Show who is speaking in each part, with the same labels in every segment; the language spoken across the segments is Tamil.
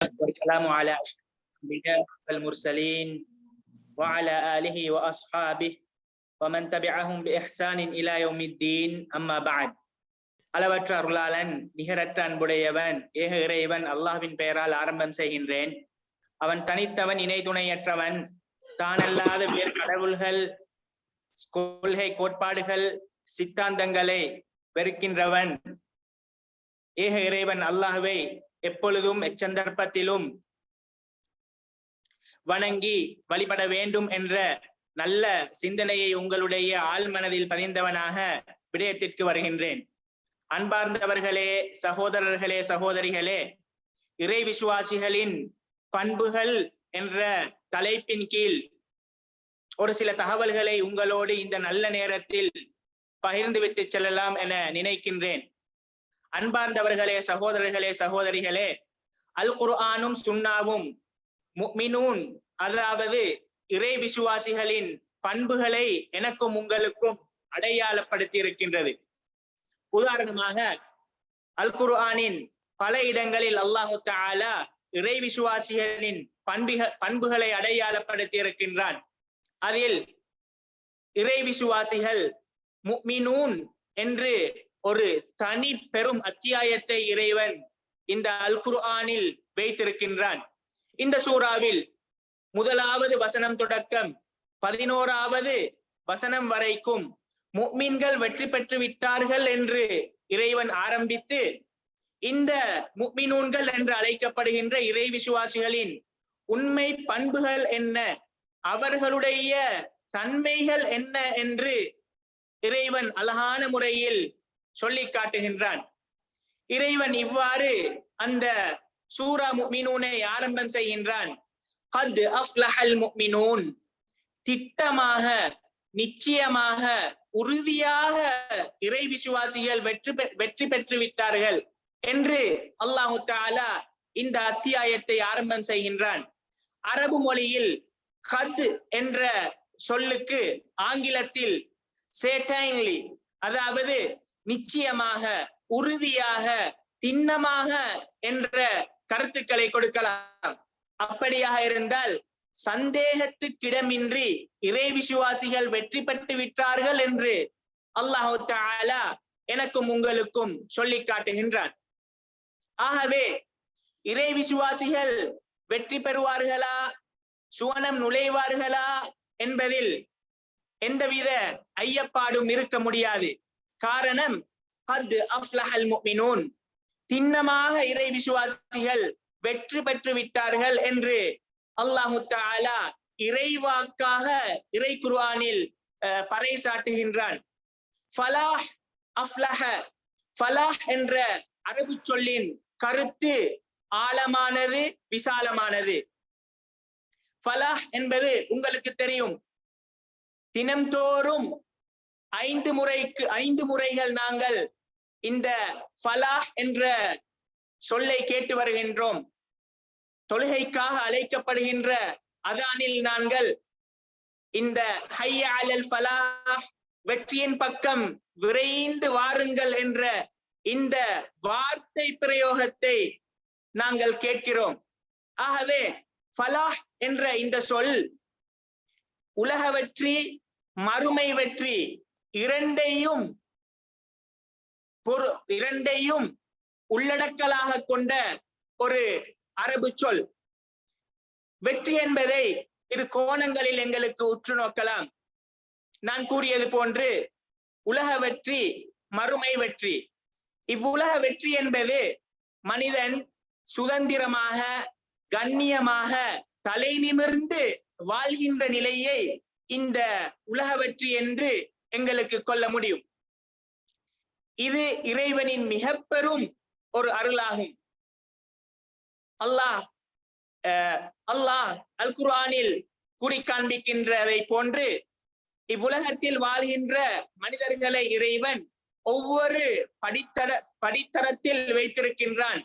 Speaker 1: والسلام على أشرف الأنبياء والمرسلين وعلى آله وأصحابه ومن تبعهم بإحسان إلى يوم الدين أما بعد அளவற்ற அருளாளன் நிகரற்ற அன்புடையவன் ஏக இறைவன் அல்லாஹ்வின் பெயரால் ஆரம்பம் செய்கின்றேன் அவன் தனித்தவன் இணை துணையற்றவன் தானல்லாத வேறு கடவுள்கள் கொள்கை கோட்பாடுகள் சித்தாந்தங்களை வெறுக்கின்றவன் ஏக இறைவன் அல்லாஹ்வை எப்பொழுதும் எச்சந்தர்ப்பத்திலும் வணங்கி வழிபட வேண்டும் என்ற நல்ல சிந்தனையை உங்களுடைய ஆழ்மனதில் பதிந்தவனாக விடயத்திற்கு வருகின்றேன். அன்பார்ந்தவர்களே சகோதரர்களே சகோதரிகளே இறை விசுவாசிகளின் பண்புகள் என்ற தலைப்பின் கீழ் ஒரு சில தகவல்களை உங்களோடு இந்த நல்ல நேரத்தில் பகிர்ந்து விட்டு செல்லலாம் என நினைக்கின்றேன். அன்பார்ந்தவர்களே சகோதரர்களே சகோதரிகளே அல் குர்ஆனும் சுன்னாவும் முக்மினூன் அதாவது இறை விசுவாசிகளின் பண்புகளை எனக்கும் உங்களுக்கும் அடையாளப்படுத்தி இருக்கின்றது உதாரணமாக அல் குர்ஆனின் பல இடங்களில் அல்லாஹு தாலா இறை விசுவாசிகளின் பண்பிக பண்புகளை அடையாளப்படுத்தி இருக்கின்றான் அதில் இறை விசுவாசிகள் முக்மினூன் என்று ஒரு தனி பெரும் அத்தியாயத்தை இறைவன் இந்த அல் குர்ஆனில் வைத்திருக்கின்றான். இந்த சூறாவில் முதலாவது வசனம் தொடக்கம் பதினோராவது வசனம் வரைக்கும் முக்மீன்கள் வெற்றி பெற்று விட்டார்கள் என்று இறைவன் ஆரம்பித்து இந்த முக்மினூன்கள் என்று அழைக்கப்படுகின்ற இறை விசுவாசிகளின் உண்மை பண்புகள் என்ன அவர்களுடைய தன்மைகள் என்ன என்று இறைவன் அழகான முறையில் சொல்லி காட்டுகின்றான். இறைவன் இவ்வாறு அந்த சூரா முக்மினூனை ஆரம்பம் செய்கின்றான். கத் அஃப்லஹல் முக்மினூன். திட்டமாக நிச்சயமாக உறுதியாக இறை விசுவாசிகள் வெற்றி வெற்றி பெற்று விட்டார்கள் என்று அல்லாஹு தாலா இந்த அத்தியாயத்தை ஆரம்பம் செய்கின்றான். அரபு மொழியில் ஹத் என்ற சொல்லுக்கு ஆங்கிலத்தில் சேட்டைன்லி அதாவது நிச்சயமாக உறுதியாக திண்ணமாக என்ற கருத்துக்களை கொடுக்கலாம். அப்படியாக இருந்தால் சந்தேகத்துக்கிடமின்றி இறை விசுவாசிகள் வெற்றி பெற்று விட்டார்கள் என்று அல்லாஹு தாலா எனக்கும் உங்களுக்கும் சொல்லி காட்டுகின்றான். ஆகவே இறை விசுவாசிகள் வெற்றி பெறுவார்களா? சுவனம் நுழைவார்களா? என்பதில் எந்தவித ஐயப்பாடும் இருக்க முடியாது. காரணம் கத் அஃப்லஹல் முஃமினூன். திண்ணமாக இறை விசுவாசிகள் வெற்றி பெற்று விட்டார்கள் என்று அல்லாஹு தாலா இறைவாக்காக இறை குர்ஆனில் பறைசாட்டுகின்றான். ஃபலாஹ் அஃப்லஹ ஃபலாஹ் என்ற அரபு சொல்லின் கருத்து ஆழமானது விசாலமானது. ஃபலாஹ் என்பது உங்களுக்கு தெரியும். தினம்தோறும் ஐந்து முறைக்கு ஐந்து முறைகள் நாங்கள் இந்த ஃபலாஹ் என்ற சொல்லை கேட்டு வருகின்றோம். தொழுகைக்காக அழைக்கப்படுகின்ற அதானில் நாங்கள் இந்த ஹைய அலல் ஃபலாஹ் வெற்றியின் பக்கம் விரைந்து வாருங்கள் என்ற இந்த வார்த்தை பிரயோகத்தை நாங்கள் கேட்கிறோம். ஆகவே ஃபலாஹ் என்ற இந்த சொல் உலக வெற்றி மறுமை வெற்றி இரண்டையும் பொரு இரண்டையும் உள்ளடக்கலாக கொண்ட ஒரு அரபு சொல். வெற்றி என்பதை இரு கோணங்களில் எங்களுக்கு உற்று நோக்கலாம். நான் கூறியது போன்று உலக வெற்றி மறுமை வெற்றி. இவ்வுலக வெற்றி என்பது மனிதன் சுதந்திரமாக கண்ணியமாக தலை நிமிர்ந்து வாழ்கின்ற நிலையை இந்த உலக வெற்றி என்று எங்களுக்கு கொள்ள முடியும். இது இறைவனின் மிக பெரும் ஒரு அருளாகும். அல்லாஹ் அல்லாஹ் அல் குர்ஆனில் கூறி காண்பிக்கின்றதை போன்று இவ்வுலகத்தில் வாழ்கின்ற மனிதர்களை இறைவன் ஒவ்வொரு படித்தட படித்தரத்தில் வைத்திருக்கின்றான்.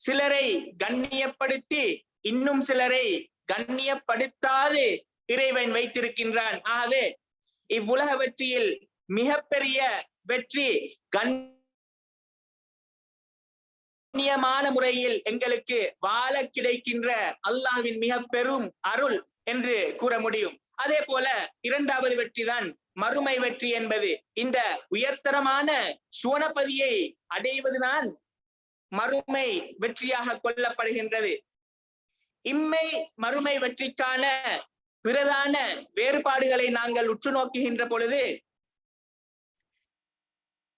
Speaker 1: சிலரை கண்ணியப்படுத்தி இன்னும் சிலரை கண்ணியப்படுத்தாது இறைவன் வைத்திருக்கின்றான். ஆகவே இவ்வுலக வெற்றியில் மிகப்பெரிய வெற்றி கண்ணியமான முறையில் எங்களுக்கு வாழ கிடைக்கின்ற அல்லாவின் மிக பெரும் அருள் என்று கூற முடியும். அதே போல இரண்டாவது வெற்றிதான் மறுமை வெற்றி என்பது. இந்த உயர்தரமான சுவனபதியை அடைவதுதான் மறுமை வெற்றியாக கொள்ளப்படுகின்றது. இம்மை மறுமை வெற்றிக்கான பிரதான வேறுபாடுகளை நாங்கள் உற்று நோக்குகின்ற பொழுது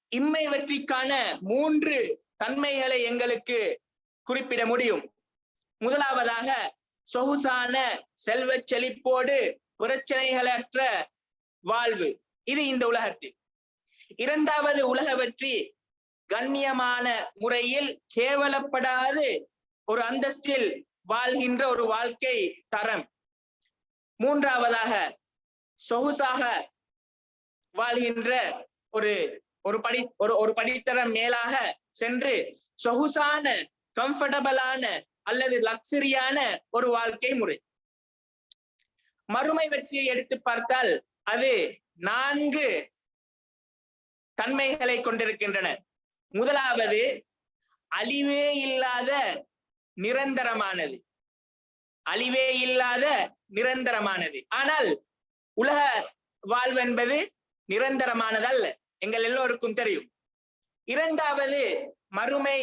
Speaker 1: இம்மை வெற்றிக்கான மூன்று தன்மைகளை எங்களுக்கு குறிப்பிட முடியும். முதலாவதாக சொகுசான செல்வ செழிப்போடு பிரச்சனைகளற்ற வாழ்வு. இது இந்த உலகத்தில். இரண்டாவது உலக வெற்றி கண்ணியமான முறையில் கேவலப்படாது ஒரு அந்தஸ்தில் வாழ்கின்ற ஒரு வாழ்க்கை தரம். மூன்றாவதாக சொகுசாக வாழ்கின்ற ஒரு ஒரு படி ஒரு ஒரு படித்தரம் மேலாக சென்று சொகுசான கம்ஃபர்டபுளான அல்லது லக்ஸரியான ஒரு வாழ்க்கை முறை. மறுமை வெற்றியை எடுத்து பார்த்தால் அது நான்கு தன்மைகளை கொண்டிருக்கின்றன. முதலாவது அழிவே இல்லாத நிரந்தரமானது. அழிவே இல்லாத நிரந்தரமானது. ஆனால் உலக வாழ்வு என்பது நிரந்தரமானதல்ல. எங்கள் எல்லோருக்கும் தெரியும். இரண்டாவது மறுமை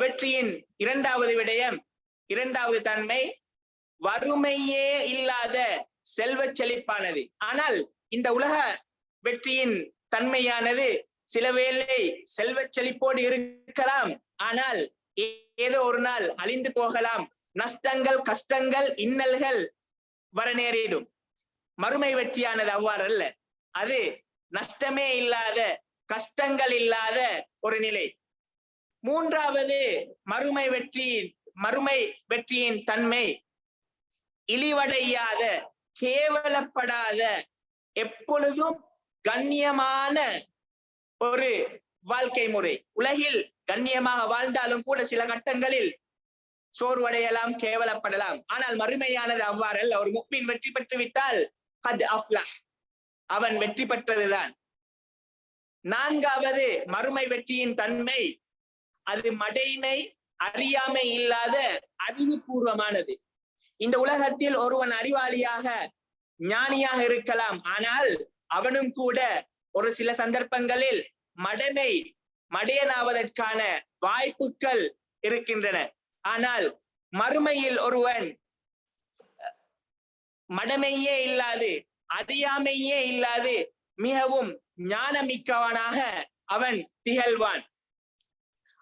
Speaker 1: வெற்றியின் இரண்டாவது விடயம் இரண்டாவது தன்மை வறுமையே இல்லாத செல்வச் செழிப்பானது. ஆனால் இந்த உலக வெற்றியின் தன்மையானது சில வேளை செல்வச் செழிப்போடு இருக்கலாம். ஆனால் ஏதோ ஒரு நாள் அழிந்து போகலாம். நஷ்டங்கள் கஷ்டங்கள் இன்னல்கள் வர நேரிடும் மறுமை வெற்றியானது அவ்வாறு அல்ல அது நஷ்டமே இல்லாத கஷ்டங்கள் இல்லாத ஒரு நிலை. மூன்றாவது மறுமை வெற்றியின் மறுமை வெற்றியின் தன்மை. இழிவடையாத கேவலப்படாத எப்பொழுதும் கண்ணியமான ஒரு வாழ்க்கை முறை. உலகில் கண்ணியமாக வாழ்ந்தாலும் கூட சில கட்டங்களில் சோர்வடையலாம் கேவலப்படலாம். ஆனால் மறுமையானது அவ்வாறல்ல. ஒரு முக்மீன் வெற்றி பெற்று விட்டால் அவன் வெற்றி பெற்றதுதான். நான்காவது மறுமை வெற்றியின் தன்மை. அது மடைமை அறியாமை இல்லாத அறிவுபூர்வமானது. இந்த உலகத்தில் ஒருவன் அறிவாளியாக ஞானியாக இருக்கலாம். ஆனால் அவனும் கூட ஒரு சில சந்தர்ப்பங்களில் மடமை மடையனாவதற்கான வாய்ப்புகள் இருக்கின்றன. ஆனால் மறுமையில் ஒருவன் மடமையே இல்லாது அறியாமையே இல்லாது மிகவும் ஞானமிக்கவனாக அவன் திகழ்வான்.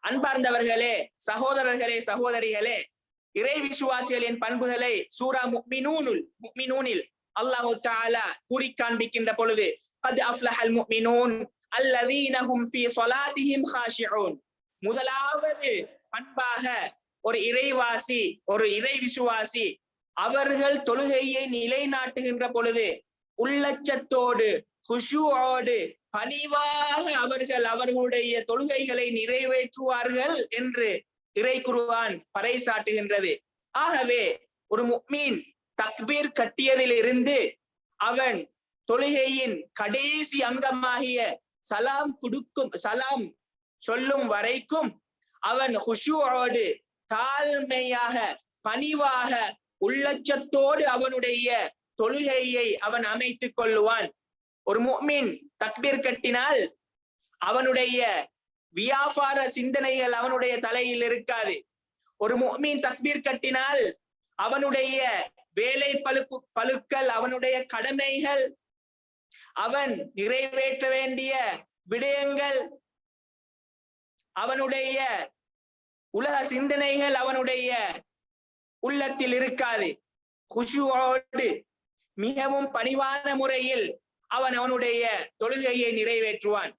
Speaker 1: அன்பார்ந்தவர்களே சகோதரர்களே சகோதரிகளே இறை விசுவாசிகளின் பண்புகளை சூரா முக்மினூனுல் முக்மினூனில் அல்லாஹு தாலா கூறி காண்பிக்கின்ற பொழுது அது அஃப்லஹல் முக்மினூன் அல்லதீனஹும் ஃபி ஸலாத்திஹிம் காஷிஊன் முதலாவது பண்பாக ஒரு இறைவாசி ஒரு இறை விசுவாசி அவர்கள் தொழுகையை நிலைநாட்டுகின்ற பொழுது உள்ளச்சத்தோடு குஷுவோடு பணிவாக அவர்கள் அவர்களுடைய தொழுகைகளை நிறைவேற்றுவார்கள் என்று இறை குருவான் பறைசாட்டுகின்றது ஆகவே ஒரு முக்மீன் தக்பீர் கட்டியதிலிருந்து அவன் தொழுகையின் கடைசி அங்கமாகிய சலாம் கொடுக்கும் சலாம் சொல்லும் வரைக்கும் அவன் ஹுஷுவோடு தாழ்மையாக பணிவாக உள்ளச்சத்தோடு அவனுடைய தொழுகையை அவன் அமைத்துக் கொள்ளுவான். ஒரு முஃமின் தக்பீர் கட்டினால் அவனுடைய வியாபார சிந்தனைகள் அவனுடைய தலையில் இருக்காது. ஒரு முக்மீன் தக்பீர் கட்டினால் அவனுடைய வேலை பழுப்பு பழுக்கள் அவனுடைய கடமைகள் அவன் நிறைவேற்ற வேண்டிய விடயங்கள் அவனுடைய உலக சிந்தனைகள் அவனுடைய உள்ளத்தில் இருக்காது. குஷுவோடு மிகவும் பணிவான முறையில் அவன் அவனுடைய தொழுகையை நிறைவேற்றுவான்.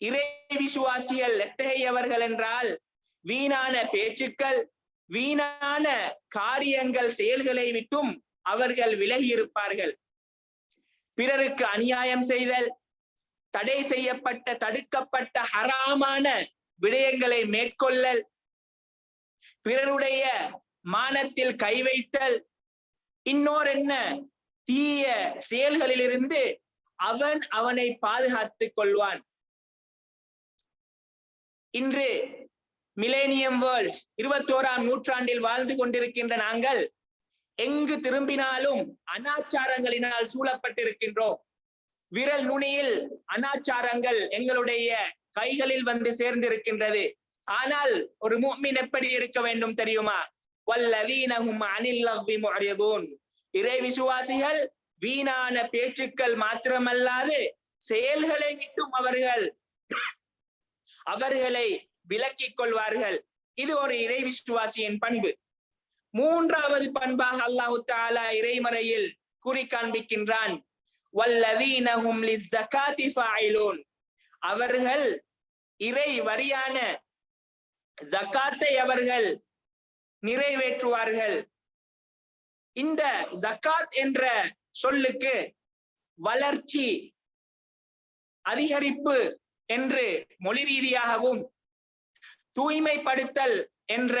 Speaker 1: இறை விசுவாசிகள் எத்தகையவர்கள் என்றால் வீணான பேச்சுக்கள் வீணான காரியங்கள் செயல்களை விட்டும் அவர்கள் விலகி இருப்பார்கள். பிறருக்கு அநியாயம் செய்தல் தடை செய்யப்பட்ட தடுக்கப்பட்ட ஹராமான விடயங்களை மேற்கொள்ளல் பிறருடைய மானத்தில் கை வைத்தல் இன்னோர் என்ன தீய செயல்களிலிருந்து அவன் அவனை பாதுகாத்துக் கொள்வான். இன்று மிலேனியம் வேர்ல்ட் இருபத்தோராம் நூற்றாண்டில் வாழ்ந்து கொண்டிருக்கின்ற நாங்கள் எங்கு திரும்பினாலும் அனாச்சாரங்களினால் சூழப்பட்டிருக்கின்றோம். விரல் நுனியில் அனாச்சாரங்கள் எங்களுடைய கைகளில் வந்து சேர்ந்திருக்கின்றது. ஆனால் ஒரு மூமின் எப்படி இருக்க வேண்டும் தெரியுமா? வல்லவீனகும் அனில் இறை விசுவாசிகள் வீணான பேச்சுக்கள் மாத்திரமல்லாது செயல்களை விட்டும் அவர்கள் அவர்களை விலக்கிக் கொள்வார்கள். இது ஒரு இறை விசுவாசியின் பண்பு. மூன்றாவது பண்பாக அல்லாஹு தாலா இறைமறையில் கூறி காண்பிக்கின்றான். வல்லதீனஹும் லிஸ்ஸகாத்தி ஃபாயிலூன் அவர்கள் இறை வரியான ஜக்காத்தை அவர்கள் நிறைவேற்றுவார்கள். இந்த ஜக்காத் என்ற சொல்லுக்கு வளர்ச்சி அதிகரிப்பு என்று மொழி ரீதியாகவும் தூய்மைப்படுத்தல் என்ற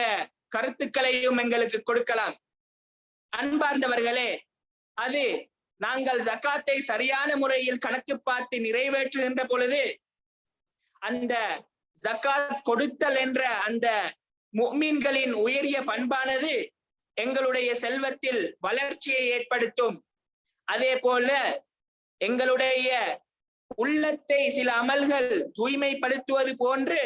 Speaker 1: கருத்துக்களையும் எங்களுக்கு கொடுக்கலாம். அன்பார்ந்தவர்களே அது நாங்கள் ஜக்காத்தை சரியான முறையில் கணக்கு பார்த்து நிறைவேற்றுகின்ற பொழுது அந்த ஜக்காத் கொடுத்தல் என்ற அந்த முக்மீன்களின் உயரிய பண்பானது எங்களுடைய செல்வத்தில் வளர்ச்சியை ஏற்படுத்தும். அதே போல எங்களுடைய உள்ளத்தை சில அமல்கள் தூய்மைப்படுத்துவது போன்று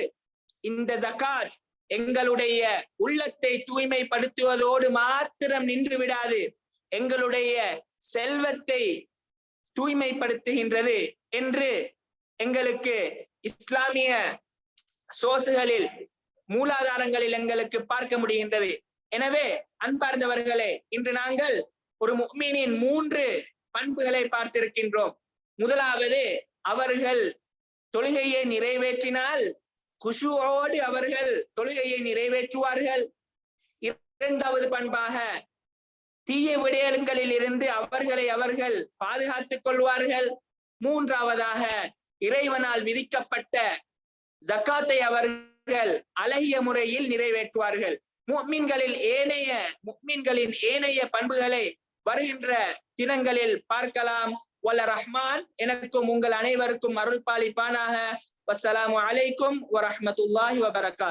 Speaker 1: இந்த ஜகாத் எங்களுடைய உள்ளத்தை தூய்மைப்படுத்துவதோடு மாத்திரம் நின்று விடாது. எங்களுடைய செல்வத்தை தூய்மைப்படுத்துகின்றது என்று எங்களுக்கு இஸ்லாமிய சோசுகளில் மூலாதாரங்களில் எங்களுக்கு பார்க்க முடிகின்றது. எனவே அன்பார்ந்தவர்களே இன்று நாங்கள் ஒரு முக்மீனின் மூன்று பண்புகளை பார்த்திருக்கின்றோம். முதலாவது அவர்கள் தொழுகையை நிறைவேற்றினால் குஷுவோடு அவர்கள் தொழுகையை நிறைவேற்றுவார்கள். இரண்டாவது பண்பாக தீய விடயங்களில் இருந்து அவர்களை அவர்கள் பாதுகாத்துக் கொள்வார்கள். மூன்றாவதாக இறைவனால் விதிக்கப்பட்ட ஜக்காத்தை அவர்கள் அழகிய முறையில் நிறைவேற்றுவார்கள். முக்மீன்களில் ஏனைய முக்மீன்களின் ஏனைய பண்புகளை வருகின்ற தினங்களில் பார்க்கலாம். வல்ல ரஹ்மான் எனக்கும் உங்கள் அனைவருக்கும் அருள் பாலிப்பானாக வசலாம் அலைக்கும் வரமத்துல்லாஹி வபரகாத்.